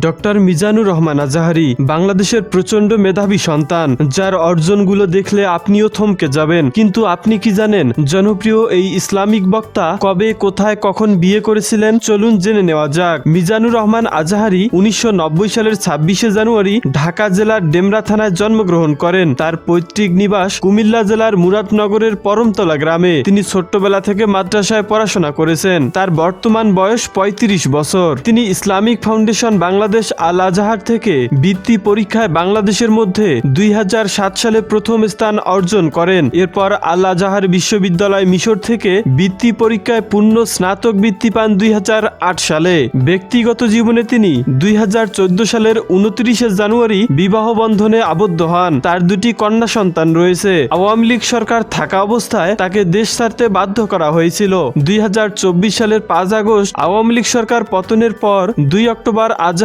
Doctor Mizanur Rahman Azhari, বাংলাদেশের প্রচণ্ড মেধাবী সন্তান, যার অর্জনগুলো দেখলে আপনিও থমকে যাবেন। কিন্তু আপনি কি জানেন, জনপ্রিয় এই ইসলামিক বক্তা কবে, কোথায়, কখন বিয়ে করেছিলেন? চলুন জেনে নেওয়া যাক। মিজানুর রহমান আজাহারি উনিশশো সালের ছাব্বিশে জানুয়ারি ঢাকা জেলার ডেমরা থানায় জন্মগ্রহণ করেন। তার পৈতৃক নিবাস কুমিল্লা জেলার মুরাদনগরের পরমতলা গ্রামে। তিনি ছোট্টবেলা থেকে মাদ্রাসায় পড়াশোনা করেছেন। তার বর্তমান বয়স ৩৫ বছর। তিনি Islamic Foundation Bangladesh Al Azhar থেকে বৃত্তি পরীক্ষায় বাংলাদেশের মধ্যে দুই সালে প্রথম স্থান অর্জন করেন। এরপর আল আজাহার বিশ্ববিদ্যালয় মিশর থেকে বৃত্তি পরীক্ষায় পূর্ণ স্নাতক বৃত্তি পান দুই সালে। ব্যক্তিগত জীবনে তিনি দুই সালের উনত্রিশে জানুয়ারি বিবাহ বন্ধনে আবদ্ধ হন। তার দুটি কন্যা সন্তান রয়েছে। আওয়ামী লীগ সরকার থাকা অবস্থায় তাকে দেশ ছাড়তে বাধ্য করা হয়েছিল। দুই হাজার চব্বিশ সালের পাঁচ আগস্ট আওয়ামী লীগ সরকার পতনের পর দুই অক্টোবর আজ